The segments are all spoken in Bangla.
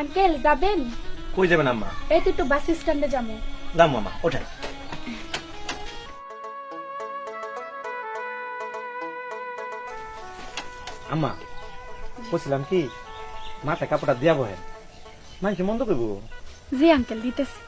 আঙ্কেল যাবেন? কই যাবেন আম্মা? এই তো একটু বাস স্ট্যান্ডে যাব। যাম মামা ওঠেন। আম্মা বলছিলাম কি মাথায় কাপড়টা দিয়া বহেন। মানুষ মন্দ করব জি আঙ্কেল দিতেছি।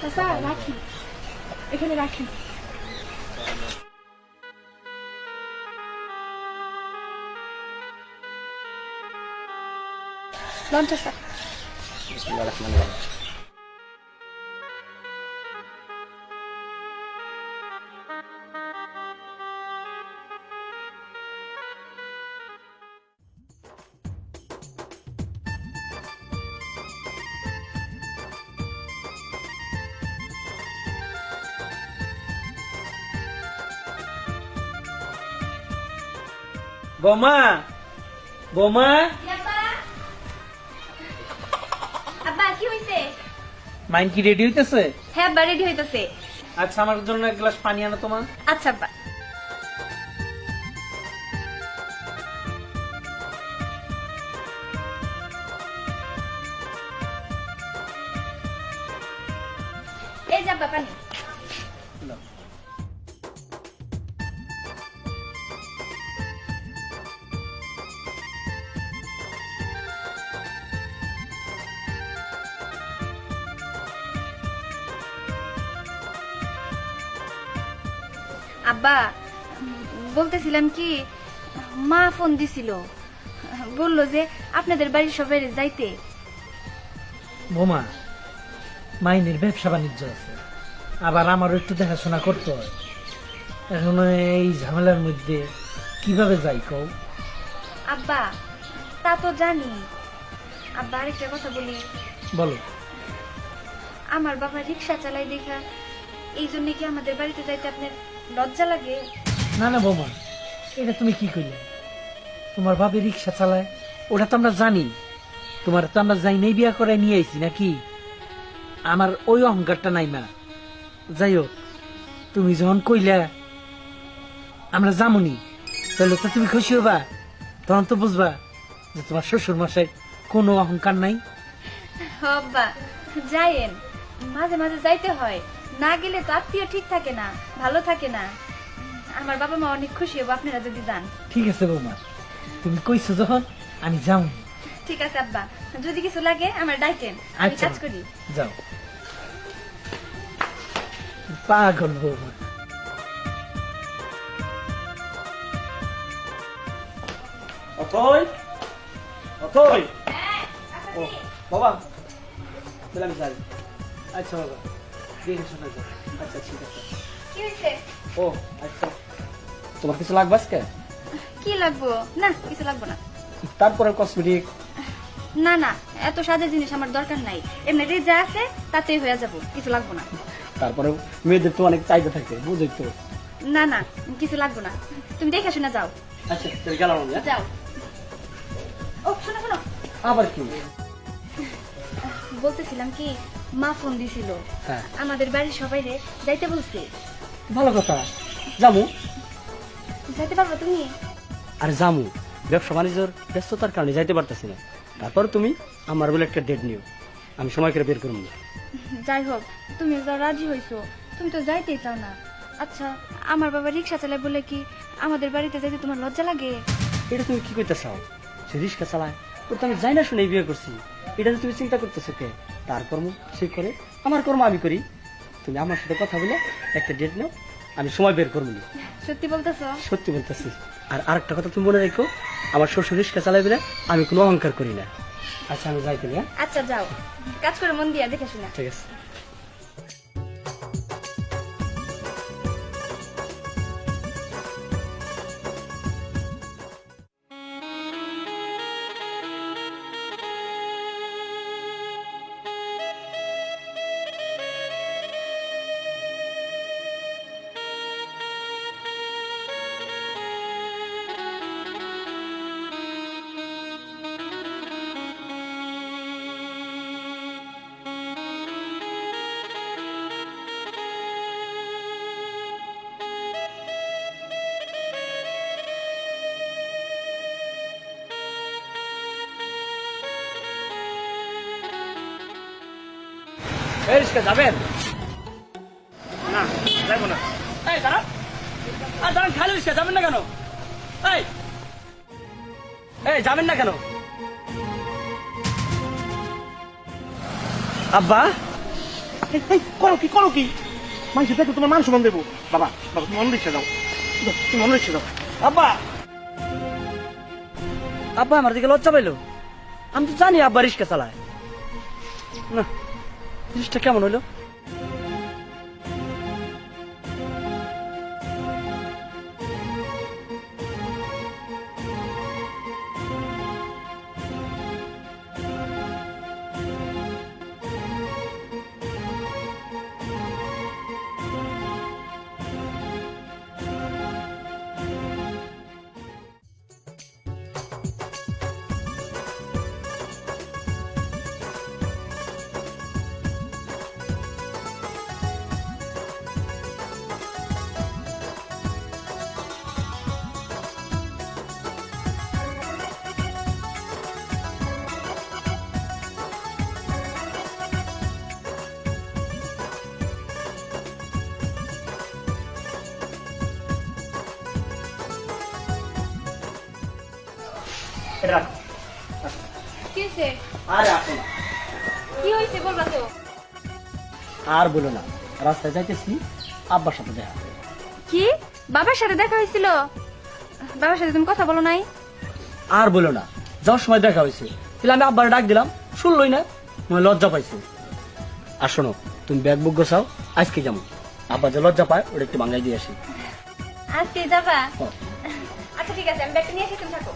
চাচা রাখি এখানে রাখি লন চাচা বিসমিল্লাহির রহমানির রহিম। বৌমা বৌমা। আব্বা কি হইছে? মাইন কি রেডি হইতেছে? হ্যাঁ আব্বা রেডি হইতাছে। আচ্ছা আমার জন্য এক গ্লাস পানি আনো তোমার। আচ্ছা আব্বা। এই যে আব্বা আব্বা বলতেছিলাম কি মা ফোন দিছিল। বলল যে আপনাদের বাড়ির সবাই যাইতে। বৌমা মাইনের ব্যবসা বাণিজ্য আছে। আবার আমারও একটু দেখাশোনা করতে হয়। এখন এই ঝামেলার মধ্যে কীভাবে যাই কও? আব্বা তা তো জানি। আব্বা আরেকটা কথা বলি। বলো। আমার বাবা রিক্সা চালাই দেখা। এই জন্য কি আমাদের বাড়িতে যাইতে আপনার লজ্জা লাগে? না না বৌমা এটা তুমি কি করলে তোমার রিক্সা চালায় ওটা তো আমরা জানি। তোমার তো আমরা যাই নেই বিয়া করে নিয়ে আইছি নাকি? আমার ওই অহংকারটা নাই মা। যাই হোক তুমি যখন কইলা আমরা যামুনি তাহলে তো তুমি খুশি হবা। তখন তো বুঝবা যে তোমার শ্বশুর মশাই কোনো অহংকার নাই। যাইয়েন। মাঝে মাঝে যাইতে হয়। না গেলে তো আত্মীয় ঠিক থাকে না ভালো থাকে না। আমার বাবা মা অনেক খুশি হব আপনারা যদি যান। ঠিক আছে বৌমা। তুমি কইছো যখন আমি যাও ঠিক আছে আব্বা। যদি কিছু লাগে আমার ডাইটেন আমি আচ্ছা। কাজ করি। যাও। পাগল বৌমা। অথই অথই। ও বাবা তাহলে আমি যাই। আচ্ছা বাবা। দেখে শোনা যাও। আচ্ছা ঠিক আছে। কি হয়েছে ও আচ্ছা। তোমার কিছু লাগবে আজকে? কি লাগবো? না কিছু লাগবো না। তারপরে কসমেটিক না না এত সাজের জিনিস আমার দরকার নাই। এমনিতে যা আছে তাতেই হয়ে যাব কিছু লাগবো না। তারপরে মেয়েদের তো অনেক চাহিদা থাকে বুঝই তো। না না কিছু লাগবো না। তুমি দেখে শুনে যাও। আচ্ছা তাহলে গেলাম হ্যাঁ? যাও। ও শোনো শোনো। আবার কি? বলতেছিলাম কি মা ফোন দিছিল। হ্যাঁ। আমাদের বাড়ির সবাই রে যাইতে বলছে। ভালো কথা। জামু যাইতে পারব তুমি? আর জামু ব্যবসা বাণিজ্যর ব্যস্ততার কারণে যাইতে পারতেছি না। তারপর তুমি আমার বলে একটা ডেট নিও। আমি সময় করে বের করব। যাই হোক তুমি যা রাজি হইছো তুমি তো যাইতেই চাও না। আচ্ছা আমার বাবা রিক্সা চালায় বলে কি আমাদের বাড়িতে যাইতে তোমার লজ্জা লাগে? এটা তুমি কি করতে চাও? সে রিক্সা চালায়। ওর তো আমি যাই না শুনে বিয়ে করছি। এটা তো তুমি চিন্তা করতেছো কে? তার কর্ম সে করে আমার কর্ম আমি করি। তুমি আমার সাথে কথা বলে একটা ডেট নাও আমি সময় বের করব। সত্যি বলতেছো? সত্যি বলতেছি। আর আরেকটা কথা তুমি মনে রেখো আমার শ্বশুর রিক্সা চালাই না আমি কোনো অহংকার করি না। আচ্ছা আমি যাই তুমি হ্যাঁ? আচ্ছা যাও। কাজ করে মন দিয়া দেখে শুনে। ঠিক আছে। রিক্সা যাবেন? না যাইবো না। এই দাঁড়ান আর দাঁড়ান খালি রিক্সা যাবেন না কেন? এই। এই যাবেন না কেন? আব্বা। করো কি করো কি? মানুষের দেখো তোমার মান সম্মান দেবো। বাবা বাবা তুমি অন্য রিক্সা যাও, তুমি অন্য রিক্সা যাও। আব্বা। আব্বা আমার দিকে লজ্জা পাইলো। আমি তো জানি আব্বা রিক্সা চালায়। না। জিনিসটা কেমন হইল এটা রাখো। কি হয়েছে? আরে আসো না। কি হয়েছে বলবা তো? আর বলো না। রাস্তায় যাইতেছি আব্বার সাথে দেখা। কি? বাবার সাথে দেখা হয়েছিল? বাবার সাথে তুমি কথা বলো নাই? আর বলো না। যাওয়ার সময় দেখা হয়েছে। তাহলে আমি আব্বার ডাক দিলাম শুনলই না মনে লজ্জা পাইছে। আর শোনো তুমি ব্যাগ বুক গোছাও আজকে যেমন আব্বা যে লজ্জা পায় ওটা একটু বাংলায় দিয়ে আসি। আজকে যাবা। আচ্ছা ঠিক আছে আমি ব্যাগটা নিয়ে এসে তুমি থাকো।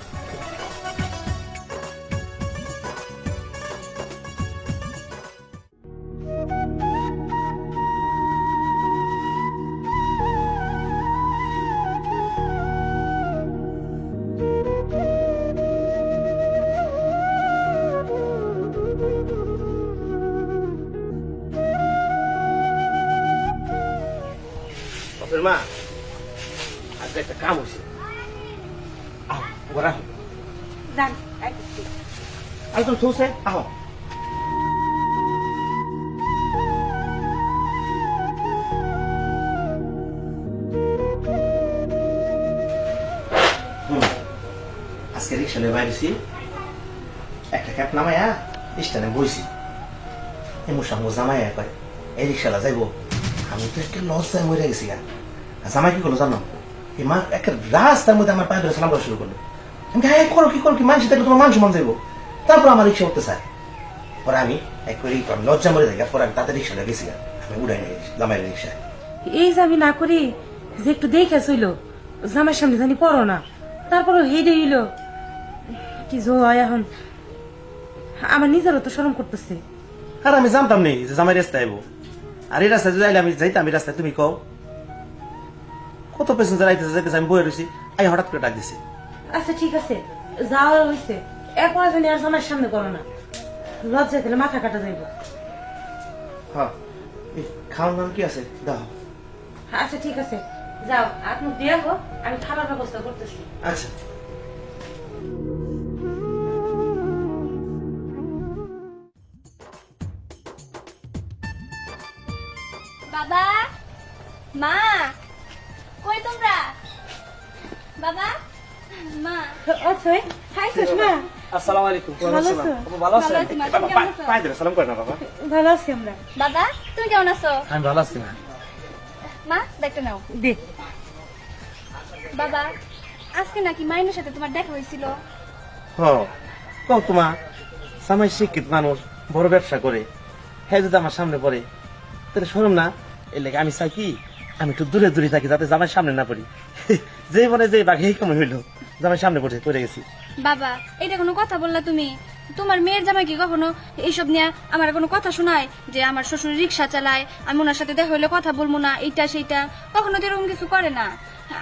মা আজকে একটা কাম হয়েছে। ওরা যান একদম থৌছে আহ। আজকে রিক্সা নিয়ে বাইরেছি। একটা ক্যাব নামায়া স্ট্যান্ডে বইছি। এমন সঙ্গ জামাইয়া কয় এই রিক্সালা যাইবো? আমি তো একটা লজ্জায় মরে গেছি গা আর জামাই কি করল জানো এই মা একটা রাস্তার মধ্যে আমার পায়ে ধরে সালাম করা শুরু করল। আমি হ্যাঁ করো কি করো কি? মানুষ দেখলে তোমার মান সম্মান যাইবো। তারপর আমার রিক্সা উঠতে চায়। পরে আমি এক করে লজ্জা মরে যাই পরে আমি তাতে রিক্সাটা গেছি গা। আমি উড়াই নিয়ে গেছি জামাইয়ের রিক্সায়। এই যে আমি না করি যে একটু দেখে চইল জামার সামনে জানি পড়ো না। তারপরে হেডে হইল কি জো হয় এখন। আমার নিজেরও তো শরম করতেছে। আর আমি জানতাম নেই যে জামাই রাস্তায় আইবো। আর এই রাস্তায় যদি আমি যাইতাম এই রাস্তায় তুমি কও। কত পেসেঞ্জার আইতেছে যাইতেছে আমি বয়ে রয়েছি আই হঠাৎ করে ডাক দিছি। আচ্ছা ঠিক আছে। যাওয়া হয়েছে এরপরে জানি আর জামার সামনে করো না। লজ্জা দিলে মাথা কাটা যাইব। হ্যাঁ এই খাওয়ার নাম কি আছে? দাও। আচ্ছা ঠিক আছে। যাও আপনি দিয়ে হোক আমি খাবার ব্যবস্থা করতেছি। আচ্ছা। বাবা মা। কই তোমরা? বাবা? মা? অথই খাইছিস না আসসালামু আলাইকুম ভালো আছো? ভালো আছি মা ধরে সালাম করে না বাবা। ভালো আছি আমরা। বাবা তুমি কেমন আছো? আমি ভালো আছি না মা দেখতে নাও। দে। বাবা আজকে নাকি মাইনের সাথে তোমার দেখা হয়েছিল? হ কও তোমা সামাই শিক্ষিত মানুষ বড় ব্যবসা করে। হ্যাঁ যদি আমার সামনে পড়ে তাহলে শোনাম না এর লেগে আমি চাই কি? আমি একটু দূরে দূরে থাকি যাতে জামাই সামনে না পড়ি। যে মনে যে বাঘে কেমন হইল জামাই সামনে পড়ে পড়ে গেছি। বাবা এটা কোনো কথা বললা তুমি? তোমার মেয়ের জামাই কি কখনো এইসব নিয়ে আমার কোনো কথা শোনায়? যে আমার শ্বশুর রিক্সা চালায় আমি ওনার সাথে দেখা হইলে কথা বলব না এইটা সেইটা। কখনো তো এরকম কিছু করে না।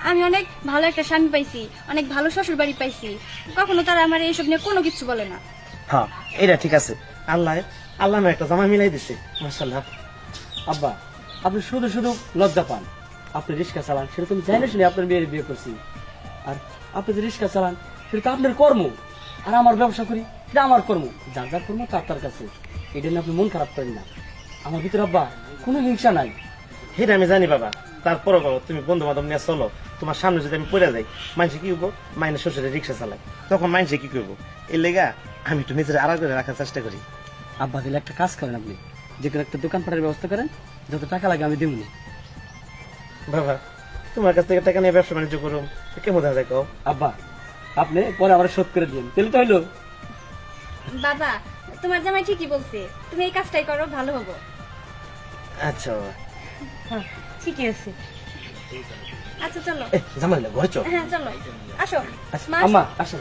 আমি অনেক ভালো একটা স্বামী পাইছি অনেক ভালো শ্বশুর বাড়ি পাইছি। কখনো তারা আমার এইসব নিয়ে কোনো কিছু বলে না। হ্যাঁ এটা ঠিক আছে। আল্লাহ আল্লাহ একটা জামা মিলাই দিছে মাসাল্লাহ আব্বা আপনি শুধু শুধু লজ্জা পান। আপনি রিক্সা চালান সেটা তুমি জানি শুনে আপনার মেয়ের বিয়ে করছি। আর আপনি যে রিক্সা চালান সেটা তো আপনার কর্ম। আর আমার ব্যবসা করি সেটা আমার কর্ম। যার যার কর্ম তার তার কাছে। এটা নিয়ে আপনি মন খারাপ করেন না। আমার ভিতরে আব্বা কোনো হিংসা নাই। সেটা আমি জানি বাবা। তারপরও বাবা তুমি বন্ধু বান্ধব নিয়ে চলো। তোমার সামনে যদি আমি পড়ে যাই মানুষে কি করব মাইনে শ্বশুরে রিক্সা চালায়। তখন মানুষে কি করব এর লেগা আমি একটু নিজের আড়াল করে রাখার চেষ্টা করি। আব্বা দিলে একটা কাজ করেন আপনি। যে কোনো একটা দোকানপাটের ব্যবস্থা করেন যত টাকা লাগে আমি দেবনি। বাবা তোমার কাছ থেকে টাকা নিয়ে ব্যবসা বাণিজ্য করুম তো কেমন দেখা কও? আব্বা আপনি পরে আমার শোধ করে দিন। তাহলে তো হইল। বাবা তোমার জামাই ঠিকই বলছে। তুমি এই কাজটাই করো ভালো হব। আচ্ছা বাবা। হ্যাঁ ঠিকই আছে। আচ্ছা চলো। এ জামাইলা ঘরে চল। হ্যাঁ চলো। আসো। আচ্ছা, আসো। আম্মা আসো।